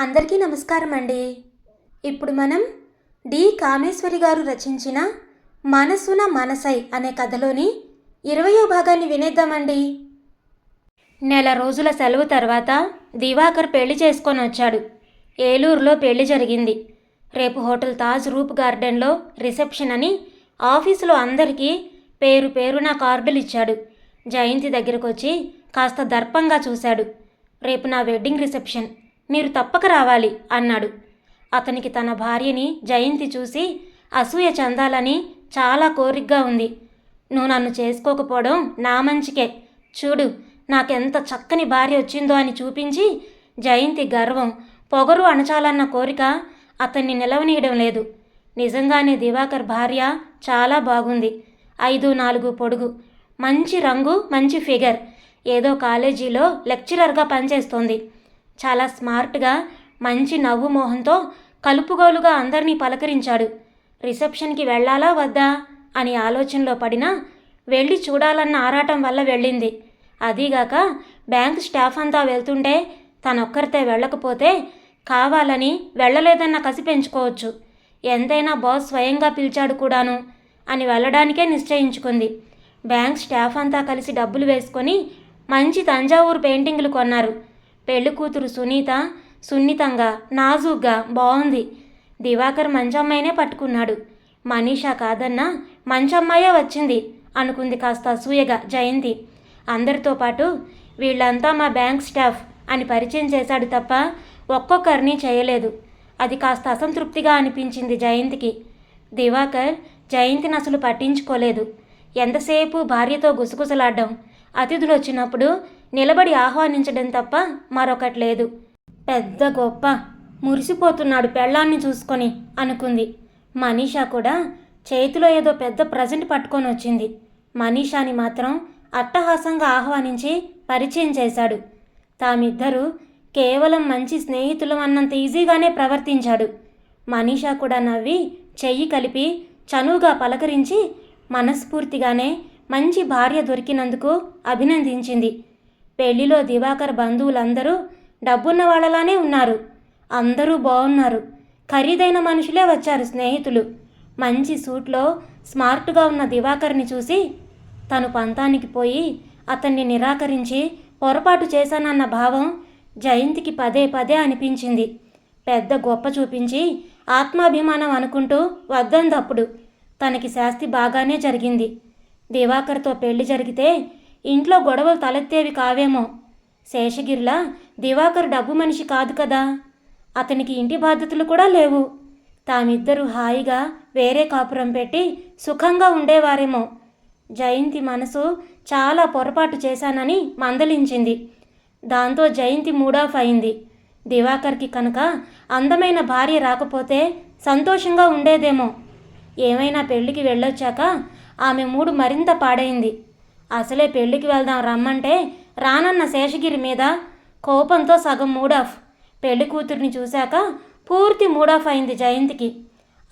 అందరికీ నమస్కారం అండి. ఇప్పుడు మనం డి. కామేశ్వరి గారు రచించిన మనసున మనసై అనే కథలోని ఇరవయో భాగాన్ని వినేద్దామండి. నెల రోజుల సెలవు తర్వాత దివాకర్ పెళ్ళి చేసుకొని వచ్చాడు. ఏలూరులో పెళ్ళి జరిగింది. రేపు హోటల్ తాజ్ రూప్ గార్డెన్లో రిసెప్షన్ అని ఆఫీసులో అందరికీ పేరు పేరున కార్డులు ఇచ్చాడు. జయంతి దగ్గరకు వచ్చి కాస్త దర్పంగా చూశాడు. రేపు నా వెడ్డింగ్ రిసెప్షన్. మీరు తప్పక రావాలి అన్నాడు. అతనికి తన భార్యని జయంతి చూసి అసూయ చెందాలని చాలా కోరికగా ఉంది. నువ్వు నన్ను చేసుకోకపోవడం నా మంచికే. చూడు నాకెంత చక్కని భార్య వచ్చిందో అని చూపించి జయంతి గర్వం పొగరు అణచాలన్న కోరిక అతన్ని నిలవనీయడం లేదు. నిజంగానే దివాకర్ భార్య చాలా బాగుంది. ఐదు నాలుగు పొడుగు మంచి రంగు మంచి ఫిగర్. ఏదో కాలేజీలో లెక్చరర్గా పనిచేస్తోంది. చాలా స్మార్ట్గా మంచి నవ్వు మోహంతో కలుపుగోలుగా అందరినీ పలకరించాడు. రిసెప్షన్కి వెళ్ళాలా వద్దా అని ఆలోచనలో పడినా వెళ్ళి చూడాలన్న ఆరాటం వల్ల వెళ్ళింది. అదీగాక బ్యాంక్ స్టాఫ్ అంతా వెళ్తుంటే తనొక్కరితే వెళ్ళకపోతే కావాలని వెళ్ళలేదన్న కసి పెంచుకోవచ్చు. ఎంతైనా బాస్ స్వయంగా పిలిచాడు కూడాను అని వెళ్ళడానికే నిశ్చయించుకుంది. బ్యాంక్ స్టాఫ్ అంతా కలిసి డబ్బులు వేసుకొని మంచి తంజావూరు పెయింటింగ్లు కొన్నారు. పెళ్ళి కూతురు సునీత సున్నితంగా నాజూగ్గా బాగుంది దివాకర్ మంచమ్మాయినే పట్టుకున్నాడు. మనీషా కాదన్నా మంచమ్మాయే వచ్చింది అనుకుంది కాస్త అసూయగా జయంతి. అందరితో పాటు వీళ్ళంతా మా బ్యాంక్ స్టాఫ్ అని పరిచయం చేశాడు తప్ప ఒక్కొక్కరిని చేయలేదు. అది కాస్త అసంతృప్తిగా అనిపించింది జయంతికి. దివాకర్ జయంతిని అసలు పట్టించుకోలేదు. ఎంతసేపు భార్యతో గుసగుసలాడ్డం అతిథులు వచ్చినప్పుడు నిలబడి ఆహ్వానించడం తప్ప మరొకటి లేదు. పెద్ద గొప్ప. మురిసిపోతున్నాడు పెళ్ళాన్ని చూసుకొని అనుకుంది. మనీషా కూడా చేతిలో ఏదో పెద్ద ప్రజెంట్ పట్టుకొని వచ్చింది. మనీషాని మాత్రం అట్టహాసంగా ఆహ్వానించి పరిచయం చేశాడు. తామిద్దరూ కేవలం మంచి స్నేహితులం అన్నంత ఈజీగానే ప్రవర్తించాడు. మనీషా కూడా నవ్వి చెయ్యి కలిపి చనువుగా పలకరించి మనస్ఫూర్తిగానే మంచి భార్య దొరికినందుకు అభినందించింది. పెళ్ళిలో దివాకర్ బంధువులందరూ డబ్బున్న వాళ్ళలానే ఉన్నారు. అందరూ బాగున్నారు ఖరీదైన మనుషులే వచ్చారు స్నేహితులు. మంచి సూట్లో స్మార్ట్గా ఉన్న దివాకర్ని చూసి తను పంతానికి పోయి అతన్ని నిరాకరించి పొరపాటు చేశానన్న భావం జయంతికి పదే పదే అనిపించింది. పెద్ద గొప్ప చూపించి ఆత్మాభిమానం అనుకుంటూ వద్దందప్పుడు తనకి శాస్తి బాగానే జరిగింది. దివాకర్తో పెళ్ళి జరిగితే ఇంట్లో గొడవలు తలెత్తేవి కావేమో. శేషగిరిలా దివాకర్ డబ్బు మనిషి కాదు కదా. అతనికి ఇంటి బాధ్యతలు కూడా లేవు. తామిద్దరూ హాయిగా వేరే కాపురం పెట్టి సుఖంగా ఉండేవారేమో. జయంతి మనసు చాలా పొరపాటు చేశానని మందలించింది. దాంతో జయంతి మూడాఫ్ అయింది. దివాకర్కి కనుక అందమైన భార్య రాకపోతే సంతోషంగా ఉండేదేమో. ఏమైనా పెళ్ళికి వెళ్ళొచ్చాక ఆమె మూడు మరింత పాడైంది. అసలే పెళ్ళికి వెళ్దాం రమ్మంటే రానన్న శేషగిరి మీద కోపంతో సగం మూడాఫ్ పెళ్ళి కూతుర్ని చూశాక పూర్తి మూడాఫ్ అయింది జయంతికి.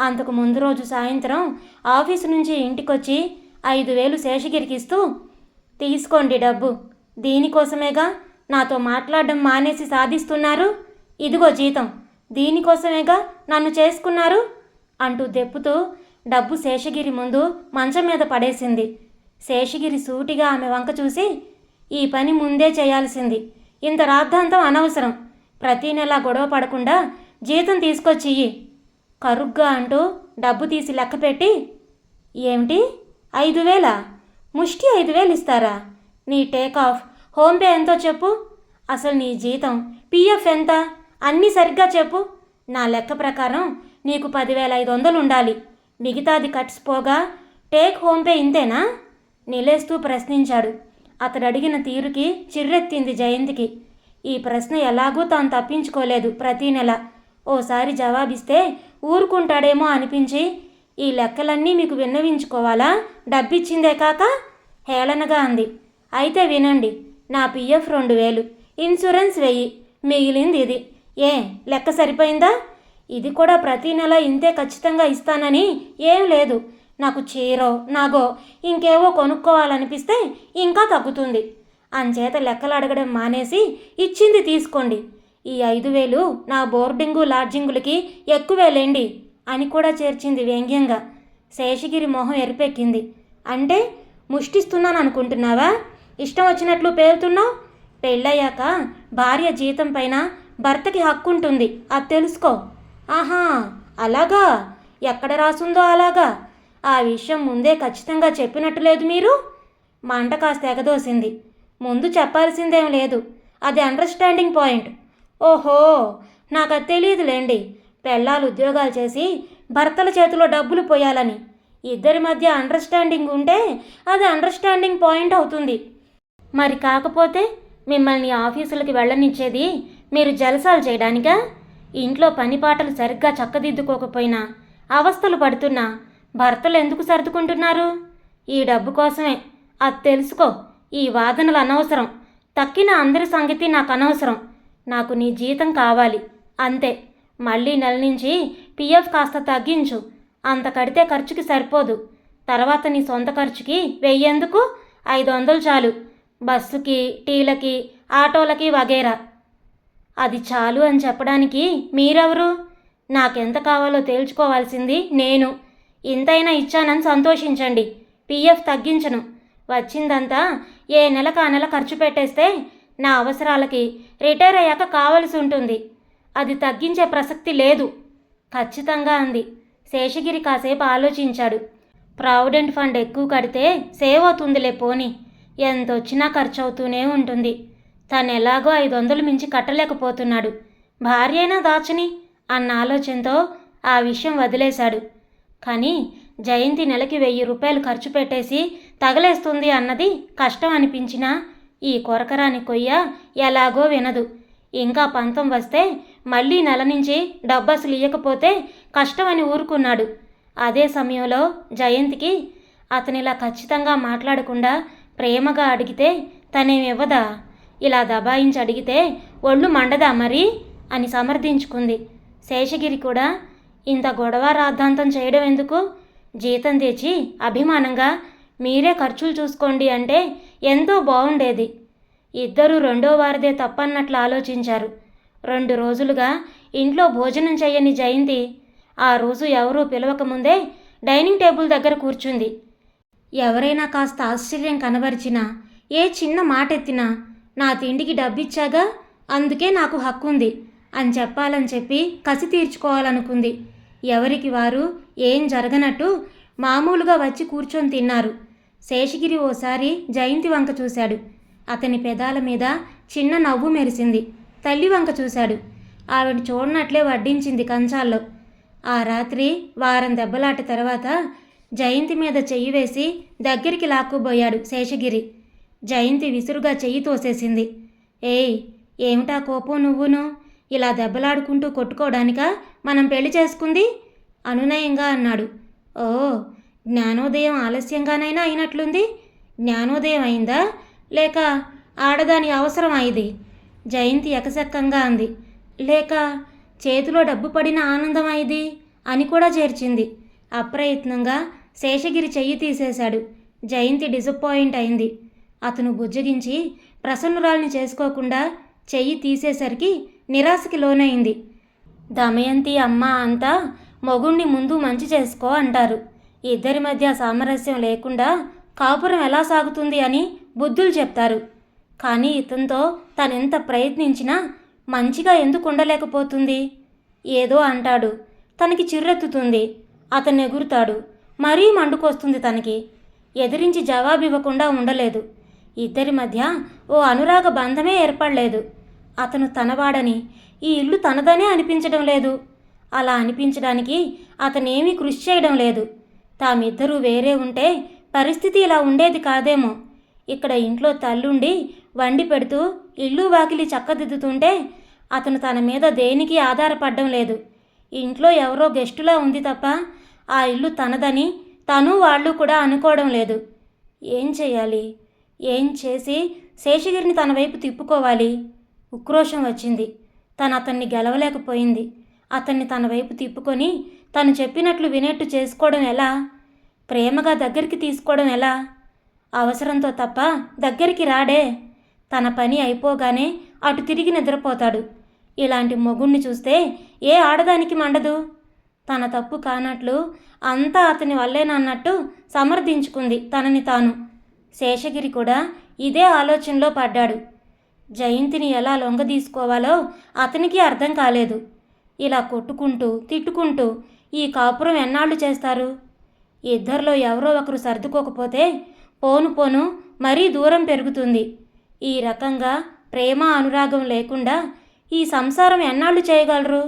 అంతకు ముందు రోజు సాయంత్రం ఆఫీసు నుంచి ఇంటికొచ్చి ఐదు వేలు శేషగిరికి ఇస్తూ తీసుకోండి డబ్బు. దీనికోసమేగా నాతో మాట్లాడడం మానేసి సాధిస్తున్నారు. ఇదిగో జీతం. దీనికోసమేగా నన్ను చేసుకున్నారు అంటూ దెప్పుతూ డబ్బు శేషగిరి ముందు మంచం మీద పడేసింది. శేషగిరి సూటిగా ఆమె వంక చూసి ఈ పని ముందే చేయాల్సింది. ఇంత రాద్ధాంతం అనవసరం. ప్రతీ నెల గొడవ పడకుండా జీతం తీసుకొచ్చి కరుగ్గా అంటూ డబ్బు తీసి లెక్క పెట్టి ఏమిటి? ఐదు వేలా? ముష్టి ఐదు వేలు ఇస్తారా? నీ టేక్ ఆఫ్ హోమ్ పే ఎంతో చెప్పు. అసలు నీ జీతం పిఎఫ్ ఎంత? అన్నీ సరిగ్గా చెప్పు. నా లెక్క ప్రకారం నీకు పదివేల ఐదు వందలు ఉండాలి. మిగతాది కట్స్ పోగా టేక్ హోమ్ పే ఇంతేనా? నిలేస్తూ ప్రశ్నించాడు. అతడు అడిగిన తీరుకి చిర్రెత్తింది జయంతికి. ఈ ప్రశ్న ఎలాగూ తాను తప్పించుకోలేదు ప్రతీ నెల. ఓసారి జవాబిస్తే ఊరుకుంటాడేమో అనిపించి ఈ లెక్కలన్నీ మీకు విన్నవించుకోవాలా? డబ్బిచ్చిందే కాక? హేళనగా అంది. అయితే వినండి నా పిఎఫ్ రెండు వేలు. ఇన్సూరెన్స్ వెయ్యి. మిగిలింది ఇది. ఏ లెక్క సరిపోయిందా? ఇది కూడా ప్రతీ నెల ఇంతే ఖచ్చితంగా ఇస్తానని ఏం లేదు. నాకు చీరో నాగో ఇంకేవో కొనుక్కోవాలనిపిస్తే ఇంకా తగ్గుతుంది. అంచేత లెక్కలు అడగడం మానేసి ఇచ్చింది తీసుకోండి. ఈ ఐదు వేలు నా బోర్డింగు లాడ్జింగులకి ఎక్కువేలేండి అని కూడా చేర్చింది వ్యంగ్యంగా. శేషగిరి మొహం ఎరిపెక్కింది. అంటే ముష్టిస్తున్నాను అనుకుంటున్నావా ఇష్టం వచ్చినట్లు పేరుతున్నావు పెళ్ళయ్యాక భార్య జీతం పైన భర్తకి హక్కు ఉంటుంది అది తెలుసుకో. ఆహా అలాగా? ఎక్కడ రాసుందో అలాగా? ఆ విషయం ముందే ఖచ్చితంగా చెప్పినట్టు లేదు మీరు? మంట కాస్త ఎగదోసింది. ముందు చెప్పాల్సిందేం లేదు. అది అండర్స్టాండింగ్ పాయింట్ ఓహో నాకు అది తెలియదులేండి. పెళ్ళాలు ఉద్యోగాలు చేసి భర్తల చేతిలో డబ్బులు పోయాలని. ఇద్దరి మధ్య అండర్స్టాండింగ్ ఉంటే అది అండర్స్టాండింగ్ పాయింట్ అవుతుంది. మరి కాకపోతే మిమ్మల్ని ఆఫీసులకి వెళ్ళనిచ్చేది మీరు జలసాలు చేయడానికా? ఇంట్లో పనిపాటలు సరిగ్గా చక్కదిద్దుకోకపోయినా అవస్థలు పడుతున్నా భర్తలు ఎందుకు సర్దుకుంటున్నారు? ఈ డబ్బు కోసమే. అది తెలుసుకో ఈ వాదనలు అనవసరం. తక్కిన అందరి సంగతి నాకు అనవసరం. నాకు నీ జీతం కావాలి. అంతే. మళ్ళీ నెల నుంచి పిఎఫ్ కాస్త తగ్గించు. అంత కడితే ఖర్చుకి సరిపోదు. తర్వాత నీ సొంత ఖర్చుకి వెయ్యేందుకు? ఐదు వందలు చాలు. బస్సుకి టీలకి ఆటోలకి వగేరా. అది చాలు అని చెప్పడానికి మీరెవరు? నాకెంత కావాలో తేల్చుకోవాల్సింది నేను. ఇంతైనా ఇచ్చానని సంతోషించండి. పిఎఫ్ తగ్గించను. వచ్చిందంతా ఏ నెలకు ఆ నెల ఖర్చు పెట్టేస్తే నా అవసరాలకి రిటైర్ అయ్యాక కావలసి ఉంటుంది. అది తగ్గించే ప్రసక్తి లేదు. ఖచ్చితంగా అంది. శేషగిరి కాసేపు ఆలోచించాడు. ప్రావిడెంట్ ఫండ్ ఎక్కువ కడితే సేవ్ అవుతుందిలే పోని. ఎంత వచ్చినా ఖర్చు అవుతూనే ఉంటుంది. తను ఎలాగో ఐదు వందలు మించి కట్టలేకపోతున్నాడు. భార్య అయినా దాచని అన్న ఆలోచనతో ఆ విషయం వదిలేశాడు. కానీ జయంతి నెలకి వెయ్యి రూపాయలు ఖర్చు పెట్టేసి తగలేస్తుంది అన్నది కష్టం అనిపించినా ఈ కొరకరాని కొయ్య ఎలాగో వినదు. ఇంకా పంతం వస్తే మళ్ళీ నెల నుంచి డబ్బసులు ఇయ్యకపోతే కష్టమని ఊరుకున్నాడు. అదే సమయంలో జయంతికి అతనిలా ఖచ్చితంగా మాట్లాడకుండా ప్రేమగా అడిగితే తనేమివ్వదా ఇలా దబాయించి అడిగితే ఒళ్ళు మండదా మరి? అని సమర్థించుకుంది. శేషగిరి కూడా ఇంత గొడవ రాద్ధాంతం చేయడం ఎందుకు? జీతం తెచ్చి అభిమానంగా మీరే ఖర్చులు చూసుకోండి అంటే ఎంతో బాగుండేది ఇద్దరూ రెండో వారిదే తప్పన్నట్లు ఆలోచించారు. రెండు రోజులుగా ఇంట్లో భోజనం చేయని జయంతి. ఆ రోజు ఎవరూ పిలవకముందే డైనింగ్ టేబుల్ దగ్గర కూర్చుంది. ఎవరైనా కాస్త ఆశ్చర్యం కనబరిచినా ఏ చిన్న మాట ఎత్తినా నా తిండికి డబ్బిచ్చాగా అందుకే నాకు హక్కుంది అని చెప్పాలని చెప్పి కసి తీర్చుకోవాలనుకుంది. ఎవరికి వారు ఏం జరగనట్టు మామూలుగా వచ్చి కూర్చొని తిన్నారు. శేషగిరి ఓసారి జయంతి వంక చూశాడు. అతని పెదాల మీద చిన్న నవ్వు మెరిసింది. తల్లి వంక చూశాడు. ఆవిడ చూడనట్లే వడ్డించింది కంచాల్లో. ఆ రాత్రి వారం దెబ్బలాట తర్వాత జయంతి మీద చెయ్యి వేసి దగ్గరికి లాక్కుపోయాడు శేషగిరి. జయంతి విసురుగా చెయ్యి తోసేసింది. ఏయ్ ఏమిటా కోపం నువ్వును? ఇలా దెబ్బలాడుకుంటూ కొట్టుకోవడానిక మనం పెళ్ళి చేసుకుంది? అనునయంగా అన్నాడు. ఓ జ్ఞానోదయం ఆలస్యంగానైనా అయినట్లుంది? జ్ఞానోదయం అయిందా? లేక ఆడదాని అవసరం అయింది జయంతి ఎకసెక్కంగా అంది. లేక చేతిలో డబ్బు పడిన ఆనందం అయింది అని కూడా చేర్చింది. అప్రయత్నంగా శేషగిరి చెయ్యి తీసేశాడు. జయంతి డిసప్పాయింట్ అయింది. అతను బుజ్జగించి ప్రసన్నురాల్ని చేసుకోకుండా చెయ్యి తీసేసరికి నిరాశకి లోనైంది. దమయంతి అమ్మ అంతా మొగుణ్ణి ముందు మంచి చేసుకో అంటారు. ఇద్దరి మధ్య సామరస్యం లేకుండా కాపురం ఎలా సాగుతుంది అని బుద్ధులు చెప్తారు. కానీ ఇతనితో తనెంత ప్రయత్నించినా మంచిగా ఎందుకు ఉండలేకపోతుంది? ఏదో అంటాడు. తనకి చిర్రెత్తుతుంది. అతను ఎగురుతాడు. మరీ మండుకొస్తుంది తనకి. ఎదిరించి జవాబివ్వకుండా ఉండలేదు. ఇద్దరి మధ్య ఓ అనురాగ బంధమే ఏర్పడలేదు. అతను తనవాడని ఈ ఇల్లు తనదనే అనిపించడం లేదు. అలా అనిపించడానికి అతనేమీ కృషి చేయడం లేదు. తామిద్దరూ వేరే ఉంటే పరిస్థితి ఇలా ఉండేది కాదేమో. ఇక్కడ ఇంట్లో తల్లుండి వండి పెడుతూ ఇల్లు వాకిలి చక్కదిద్దుతుంటే అతను తన మీద దేనికి ఆధారపడడం లేదు. ఇంట్లో ఎవరో గెస్టులా ఉంది తప్ప ఆ ఇల్లు తనదని తను వాళ్ళు కూడా అనుకోవడం లేదు. ఏం చేయాలి? ఏం చేసి శేషగిరిని తన వైపు తిప్పుకోవాలి? ఉక్రోషం వచ్చింది. తను అతన్ని గెలవలేకపోయింది. అతన్ని తన వైపు తిప్పుకొని తను చెప్పినట్లు వినేట్టు చేసుకోవడం ఎలా? ప్రేమగా దగ్గరికి తీసుకోవడం ఎలా? అవసరంతో తప్ప దగ్గరికి రాడే. తన పని అయిపోగానే అటు తిరిగి నిద్రపోతాడు. ఇలాంటి మొగుణ్ణి చూస్తే ఏ ఆడదానికి మండదు? తన తప్పు కానట్లు అంతా అతని వల్లేనన్నట్టు సమర్థించుకుంది తనని తాను. శేషగిరి కూడా ఇదే ఆలోచనలో పడ్డాడు. జయంతిని ఎలా లొంగ తీసుకోవాలో అతనికి అర్థం కాలేదు. ఇలా కొట్టుకుంటూ తిట్టుకుంటూ ఈ కాపురం ఎన్నాళ్ళు చేస్తారు? ఇద్దరిలో ఎవరో ఒకరు సర్దుకోకపోతే పోను పోను మరీ దూరం పెరుగుతుంది. ఈ రకంగా ప్రేమ అనురాగం లేకుండా ఈ సంసారం ఎన్నాళ్ళు చేయగలరు?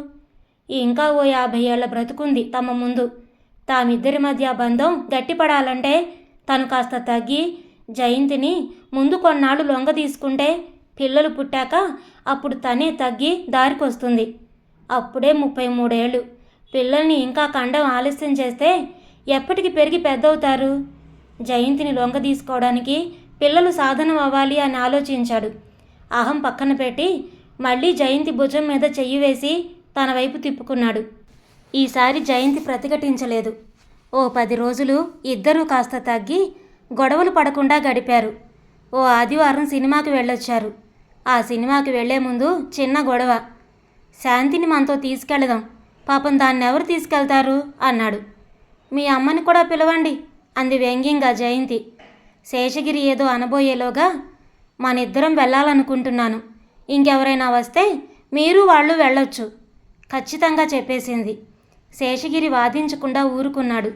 ఇంకా ఓ యాభై ఏళ్ళ బ్రతుకుంది తమ ముందు. తామిద్దరి మధ్య బంధం గట్టిపడాలంటే తను కాస్త తగ్గి జయంతిని ముందు కొన్నాళ్ళు లొంగ తీసుకుంటే పిల్లలు పుట్టాక అప్పుడు తనే తగ్గి దారికొస్తుంది. అప్పుడే ముప్పై మూడేళ్ళు. పిల్లల్ని ఇంకా కండం ఆలస్యం చేస్తే ఎప్పటికి పెరిగి పెద్దవుతారు? జయంతిని లొంగ తీసుకోవడానికి పిల్లలు సాధనం అవ్వాలి అని ఆలోచించాడు. అహం పక్కన పెట్టి మళ్ళీ జయంతి భుజం మీద చెయ్యి వేసి తన వైపు తిప్పుకున్నాడు. ఈసారి జయంతి ప్రతిఘటించలేదు. ఓ పది రోజులు ఇద్దరూ కాస్త తగ్గి గొడవలు పడకుండా గడిపారు. ఓ ఆదివారం సినిమాకి వెళ్ళొచ్చారు. ఆ సినిమాకి వెళ్ళే ముందు చిన్న గొడవ. శాంతిని మనతో తీసుకెళదాం పాపం దాన్ని ఎవరు తీసుకెళ్తారు? అన్నాడు. మీ అమ్మని కూడా పిలవండి అంది వ్యంగ్యంగా జయంతి. శేషగిరి ఏదో అనబోయేలోగా మన ఇద్దరం వెళ్ళాలనుకుంటున్నాను. ఇంకెవరైనా వస్తే మీరు వాళ్ళు వెళ్ళొచ్చు ఖచ్చితంగా చెప్పేసింది. శేషగిరి వాదించకుండా ఊరుకున్నాడు.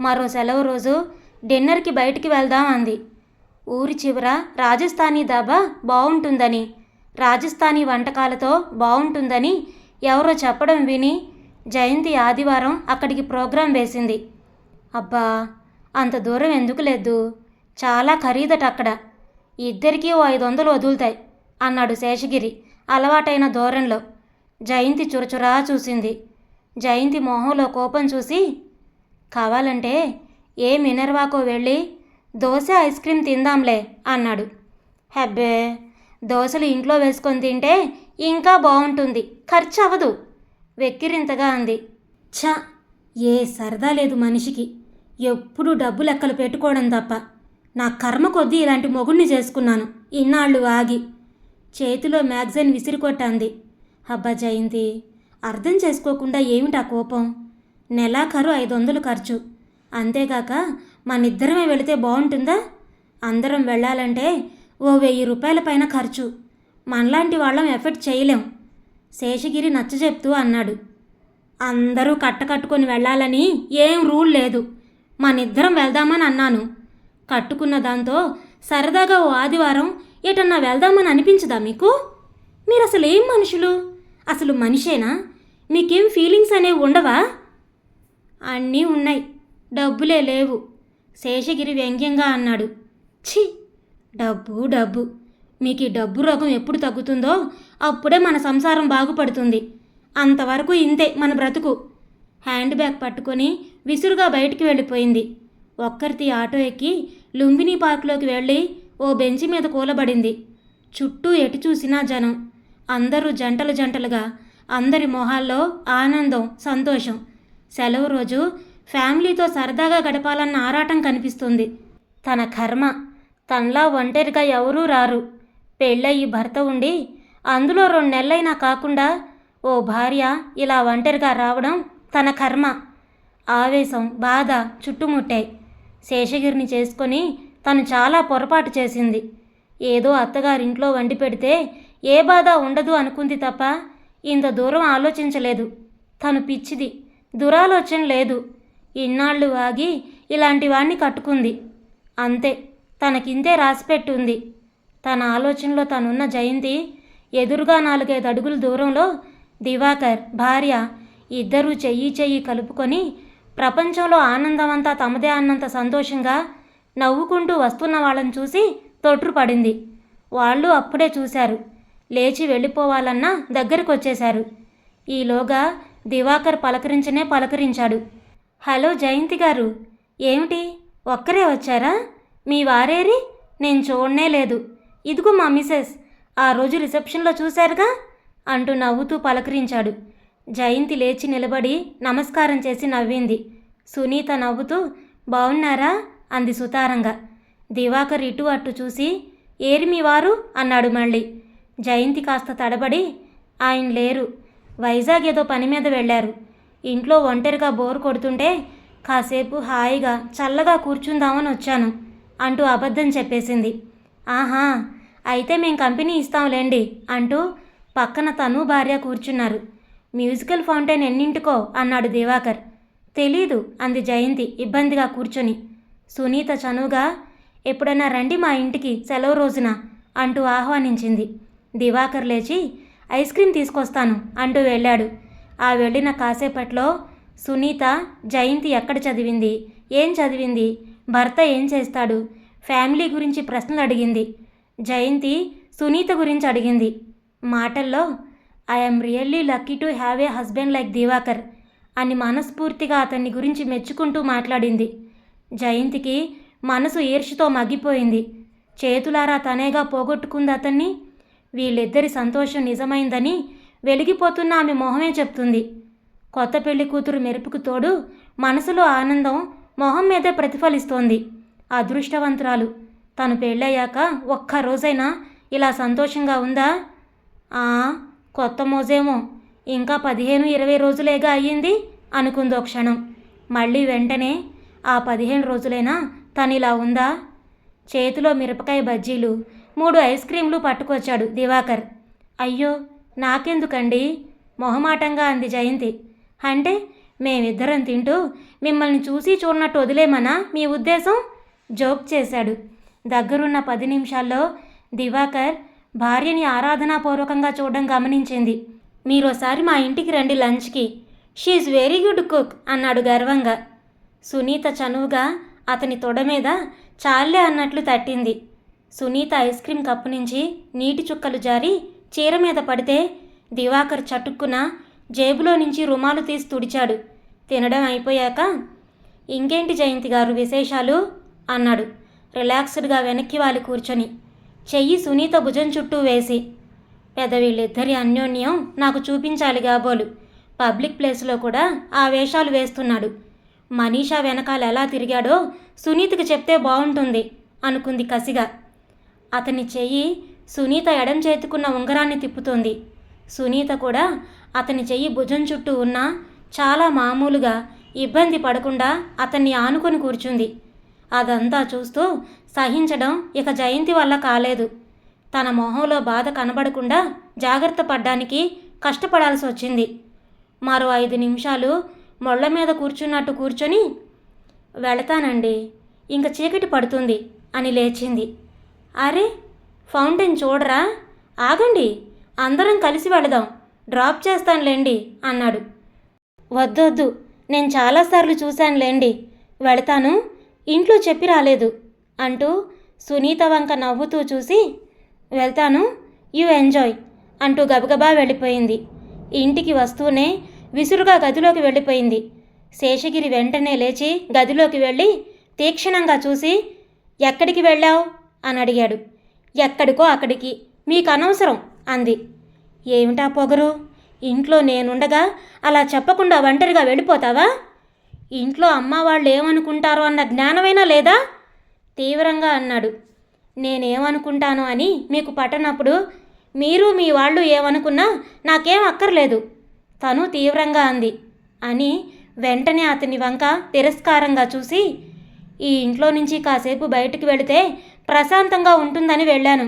మరో సెలవు రోజు డిన్నర్కి బయటికి వెళ్దాం అంది. ఊరి చివర రాజస్థానీ దాబా బాగుంటుందని రాజస్థానీ వంటకాలతో బాగుంటుందని ఎవరో చెప్పడం విని జయంతి ఆదివారం అక్కడికి ప్రోగ్రాం వేసింది. అబ్బా అంత దూరం ఎందుకు లేదు? చాలా ఖరీదట అక్కడ. ఇద్దరికీ ఓ ఐదు వందలు వదులుతాయి అన్నాడు శేషగిరి అలవాటైన ధోరణిలో. జయంతి చురచురా చూసింది. జయంతి మొహంలో కోపం చూసి కావాలంటే ఏ మినర్వాకో వెళ్ళి దోశ ఐస్ క్రీమ్ తిందాంలే అన్నాడు. హెబ్బే దోశలు ఇంట్లో వేసుకొని తింటే ఇంకా బాగుంటుంది ఖర్చు అవ్వదు వెక్కిరింతగా అంది. ఛ ఏ సరదా లేదు మనిషికి ఎప్పుడు డబ్బు లెక్కలు పెట్టుకోవడం తప్ప. నా కర్మ కొద్దీ ఇలాంటి మొగుణ్ణి చేసుకున్నాను ఇన్నాళ్ళు ఆగి. చేతిలో మ్యాగజైన్ విసిరికొట్టంది. అబ్బా జయంతి అర్థం చేసుకోకుండా ఏమిటా కోపం? నెలాఖరు ఐదు వందలు ఖర్చు. అంతేగాక మనిద్దరమే వెళితే బాగుంటుందా? అందరం వెళ్ళాలంటే ఓ వెయ్యి రూపాయల పైన ఖర్చు. మనలాంటి వాళ్ళం ఎఫెక్ట్ చేయలేం. శేషగిరి నచ్చజెప్తూ అన్నాడు. అందరూ కట్టకట్టుకొని వెళ్ళాలని ఏం రూల్ లేదు. మనిద్దరం వెళ్దామని అన్నాను. కట్టుకున్న దాంతో సరదాగా ఓ ఆదివారం ఎటన్నా వెళ్దామని అనిపించదా మీకు? మీరు అసలు ఏం మనుషులు? అసలు మనిషేనా? మీకేం ఫీలింగ్స్ అనేవి ఉండవా? అన్నీ ఉన్నాయి. డబ్బులే లేవు. శేషగిరి వ్యంగ్యంగా అన్నాడు. ఛీ! డబ్బు డబ్బు. మీకు ఈ డబ్బు రోగం ఎప్పుడు తగ్గుతుందో అప్పుడే మన సంసారం బాగుపడుతుంది. అంతవరకు ఇంతే మన బ్రతుకు. హ్యాండ్ బ్యాగ్ పట్టుకొని విసురుగా బయటికి వెళ్ళిపోయింది. ఒక్కరితి ఆటో ఎక్కి లుంబిని పార్క్లోకి వెళ్ళి ఓ బెంచి మీద కూలబడింది. చుట్టూ ఎటు చూసినా జనం. అందరూ జంటలు జంటలుగా అందరి మొహాల్లో ఆనందం సంతోషం. సెలవు రోజు ఫ్యామిలీతో సరదాగా గడపాలన్న ఆరాటం కనిపిస్తుంది. తన కర్మ తనలా ఒంటరిగా ఎవరూ రారు. పెళ్ళయి భర్త ఉండి అందులో రెండు నెలలైనా కాకుండా ఓ భార్య ఇలా ఒంటరిగా రావడం తన కర్మ. ఆవేశం బాధ చుట్టుముట్టాయి శేషగిరిని చేసుకొని తను చాలా పొరపాటు చేసింది. ఏదో అత్తగారింట్లో వండి పెడితే ఏ బాధ ఉండదు అనుకుంది తప్ప ఇంత దూరం ఆలోచించలేదు. తను పిచ్చిది దురాలోచన లేదు. ఇన్నాళ్ళు ఆగి ఇలాంటివాణ్ణి కట్టుకుంది. అంతే తనకింతే రాసిపెట్టుంది. తన ఆలోచనలో తనున్న జయంతి ఎదురుగా నాలుగైదు అడుగుల దూరంలో దివాకర్ భార్య ఇద్దరూ చెయ్యి చెయ్యి కలుపుకొని ప్రపంచంలో ఆనందమంతా తమదే అన్నంత సంతోషంగా నవ్వుకుంటూ వస్తున్న వాళ్ళని చూసి తొట్రుపడింది. వాళ్ళు అప్పుడే చూశారు. లేచి వెళ్ళిపోవాలన్నా దగ్గరకు వచ్చేశారు ఈలోగా దివాకర్ పలకరించనే పలకరించాడు. హలో జయంతి గారు. ఏమిటి? ఒక్కరే వచ్చారా? మీ వారేరి? నేను చూడనే లేదు. ఇదిగో మా మిసెస్. ఆ రోజు రిసెప్షన్లో చూశారుగా? అంటూ నవ్వుతూ పలకరించాడు. జయంతి లేచి నిలబడి నమస్కారం చేసి నవ్వింది. సునీత నవ్వుతూ బాగున్నారా అంది సుతారంగా. దివాకర్ ఇటు అటు చూసి ఏరి మీ వారు? అన్నాడు మళ్ళీ. జయంతి కాస్త తడబడి ఆయన లేరు. వైజాగ్ ఏదో పని మీద వెళ్ళారు. ఇంట్లో ఒంటరిగా బోర్ కొడుతుంటే కాసేపు హాయిగా చల్లగా కూర్చుందామని వచ్చాను అంటూ అబద్ధం చెప్పేసింది. ఆహా అయితే మేం కంపెనీ ఇస్తాంలేండి అంటూ పక్కన తను భార్య కూర్చున్నారు. మ్యూజికల్ ఫౌంటైన్ ఎన్నింటికో అన్నాడు దివాకర్. తెలీదు అంది జయంతి ఇబ్బందిగా కూర్చొని. సునీత చనువుగా ఎప్పుడైనా రండి మా ఇంటికి సెలవు రోజున అంటూ ఆహ్వానించింది. దివాకర్ లేచి ఐస్ క్రీమ్ తీసుకొస్తాను అంటూ వెళ్ళాడు. ఆ వెళ్ళిన కాసేపట్లో సునీత జయంతి ఎక్కడ చదివింది? ఏం చదివింది? భర్త ఏం చేస్తాడు? ఫ్యామిలీ గురించి ప్రశ్నలు అడిగింది. జయంతి సునీత గురించి అడిగింది. మాటల్లో I'm really lucky to have a husband like Diwakar అని మనస్ఫూర్తిగా అతన్ని గురించి మెచ్చుకుంటూ మాట్లాడింది. జయంతికి మనసు ఈర్షితో మగ్గిపోయింది. చేతులారా తనేగా పోగొట్టుకుంది అతన్ని. వీళ్ళిద్దరి సంతోషం నిజమైందని వెలిగిపోతున్న ఆమె మొహమే చెప్తుంది. కొత్త పెళ్ళి కూతురు మెరుపుకు తోడు మనసులో ఆనందం మొహం మీదే ప్రతిఫలిస్తోంది. అదృష్టవంతురాలు. తను పెళ్ళయ్యాక ఒక్క రోజైనా ఇలా సంతోషంగా ఉందా? ఆ కొత్త మోజేమో. ఇంకా పదిహేను ఇరవై రోజులేగా అయ్యింది అనుకుందో క్షణం. మళ్ళీ వెంటనే ఆ పదిహేను రోజులైనా తను ఇలా ఉందా? చేతిలో మిరపకాయ బజ్జీలు మూడు ఐస్ క్రీంలు పట్టుకొచ్చాడు దివాకర్. అయ్యో నాకెందుకండి? మొహమాటంగా అంది జయంతి. అంటే మేమిద్దరం తింటూ మిమ్మల్ని చూసి చూడనట్టు వదిలేమనా? మీ ఉద్దేశం? జోక్ చేశాడు. దగ్గరున్న పది నిమిషాల్లో దివాకర్ భార్యని ఆరాధనాపూర్వకంగా చూడడం గమనించింది. మీరోసారి మా ఇంటికి రండి లంచ్కి. షీఈ్ వెరీ గుడ్ కుక్ అన్నాడు గర్వంగా. సునీత చనువుగా అతని తొడ మీద చాలే అన్నట్లు తట్టింది. సునీత ఐస్ క్రీం కప్పు నుంచి నీటి చుక్కలు జారి చీర మీద పడితే దివాకర్ చటుక్కున జేబులో నుంచి రుమాలు తీసి తుడిచాడు. తినడం అయిపోయాక ఇంకేంటి జయంతి గారు విశేషాలు? అన్నాడు రిలాక్స్డ్గా వెనక్కి వాలి కూర్చొని. చెయ్యి సునీత భుజం చుట్టూ వేసి పెదవీళ్ళిద్దరి అన్యోన్యం నాకు చూపించాలి కాబోలు. పబ్లిక్ ప్లేస్లో కూడా ఆ వేషాలు వేస్తున్నాడు. మనీషా వెనకాల ఎలా తిరిగాడో సునీతకు చెప్తే బాగుంటుంది అనుకుంది కసిగా. అతని చెయ్యి సునీత ఎడం చేతుకున్న ఉంగరాన్ని తిప్పుతోంది. సునీత కూడా అతని చెయ్యి భుజం చుట్టూ ఉన్న చాలా మామూలుగా ఇబ్బంది పడకుండా అతన్ని ఆనుకొని కూర్చుంది. అదంతా చూస్తూ సహించడం ఇక జయంతి వల్ల కాలేదు. తన మొహంలో బాధ కనబడకుండా జాగ్రత్త పడ్డానికి కష్టపడాల్సి వచ్చింది. మరో ఐదు నిమిషాలు మొళ్ళ మీద కూర్చున్నట్టు కూర్చొని వెళతానండి ఇంక చీకటి పడుతుంది అని లేచింది. అరే ఫౌంటైన్ చూడరా? ఆగండి అందరం కలిసి వెళదాం. డ్రాప్ చేస్తానులేండి అన్నాడు. వద్దొద్దు నేను చాలాసార్లు చూశానులేండి. వెళతాను ఇంట్లో చెప్పి రాలేదు అంటూ సునీత వంక నవ్వుతూ చూసి వెళ్తాను యు ఎంజాయ్ అంటూ గబగబా వెళ్ళిపోయింది. ఇంటికి వస్తూనే విసురుగా గదిలోకి వెళ్ళిపోయింది. శేషగిరి వెంటనే లేచి గదిలోకి వెళ్ళి తీక్షణంగా చూసి ఎక్కడికి వెళ్ళావు? అని అడిగాడు. ఎక్కడికో అక్కడికి. మీకు అనవసరం అంది. ఏమిటా పొగరు? ఇంట్లో నేనుండగా అలా చెప్పకుండా ఒంటరిగా వెళ్ళిపోతావా? ఇంట్లో అమ్మ వాళ్ళు ఏమనుకుంటారో అన్న జ్ఞానమైనా లేదా? తీవ్రంగా అన్నాడు. నేనేమనుకుంటాను అని మీకు పట్టనప్పుడు మీరు మీ వాళ్ళు ఏమనుకున్నా నాకేం అక్కర్లేదు. తను తీవ్రంగా అంది. అని వెంటనే అతని వంక తిరస్కారంగా చూసి ఈ ఇంట్లో నుంచి కాసేపు బయటకు వెళితే ప్రశాంతంగా ఉంటుందని వెళ్ళాను.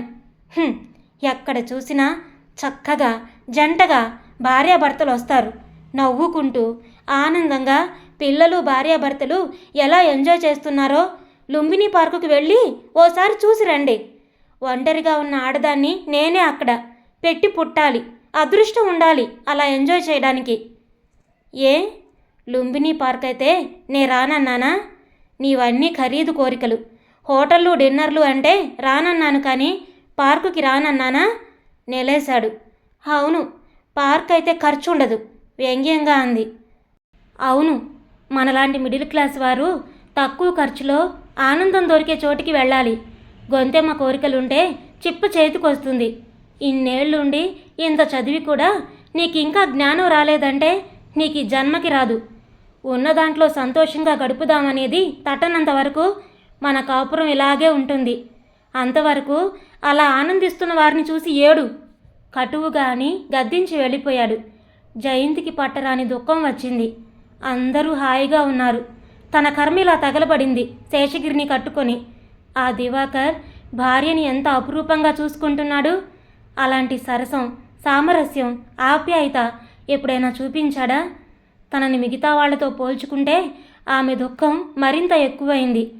ఎక్కడ చూసినా చక్కగా జంటగా భార్యాభర్తలు వస్తారు. నవ్వుకుంటూ ఆనందంగా పిల్లలు భార్యాభర్తలు ఎలా ఎంజాయ్ చేస్తున్నారో లుంబిని పార్కుకి వెళ్ళి ఓసారి చూసి రండి. ఒంటరిగా ఉన్న ఆడదాన్ని నేనే అక్కడ పెట్టి పుట్టాలి అదృష్టం ఉండాలి అలా ఎంజాయ్ చేయడానికి. ఏ? లుంబిని పార్క్ అయితే నే రానన్నానా? నీవన్నీ ఖరీదు కోరికలు. హోటళ్ళు డిన్నర్లు అంటే రానన్నాను కానీ పార్కుకి రానన్నానా? నెలేశాడు. అవును పార్క్ అయితే ఖర్చు ఉండదు వ్యంగ్యంగా అంది. అవును మనలాంటి మిడిల్ క్లాస్ వారు తక్కువ ఖర్చులో ఆనందం దొరికే చోటికి వెళ్ళాలి. గొంతెమ్మ కోరికలుంటే చిప్ప చేతికొస్తుంది. ఇన్నేళ్ళుండి ఇంత చదివి కూడా నీకు ఇంకా జ్ఞానం రాలేదంటే నీకు ఈ జన్మకి రాదు. ఉన్న దాంట్లో సంతోషంగా గడుపుదామనేది తట్టనంత వరకు మన కాపురం ఇలాగే ఉంటుంది. అంతవరకు అలా ఆనందిస్తున్న వారిని చూసి ఏడు. కటువుగాని గద్దించి వెళ్ళిపోయాడు. జయంతికి పట్టరాని దుఃఖం వచ్చింది. అందరూ హాయిగా ఉన్నారు. తన కర్మిలా తగలబడింది. శేషగిరిని కట్టుకొని ఆ దివాకర్ భార్యని ఎంత అపురూపంగా చూసుకుంటున్నాడు? అలాంటి సరసం సామరస్యం ఆప్యాయత ఎప్పుడైనా చూపించాడా? తనని మిగతా వాళ్ళతో పోల్చుకుంటే ఆమె దుఃఖం మరింత ఎక్కువైంది.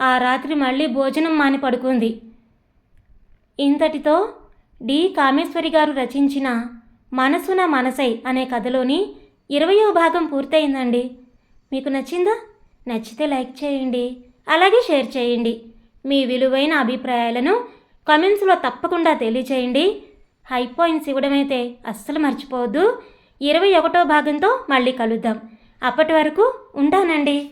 ఆ రాత్రి మళ్ళీ భోజనం మాని పడుకుంది. ఇంతటితో డి. కామేశ్వరి గారు రచించిన మనసున మనసై అనే కథలోని ఇరవయో భాగం పూర్తయిందండి. మీకు నచ్చిందా? నచ్చితే లైక్ చేయండి అలాగే షేర్ చేయండి. మీ విలువైన అభిప్రాయాలను కమెంట్స్లో తప్పకుండా తెలియచేయండి. హై పాయింట్స్ ఇవ్వడమైతే అస్సలు మర్చిపోవద్దు. ఇరవై ఒకటో భాగంతో మళ్ళీ కలుద్దాం. అప్పటి వరకు ఉంటానండి.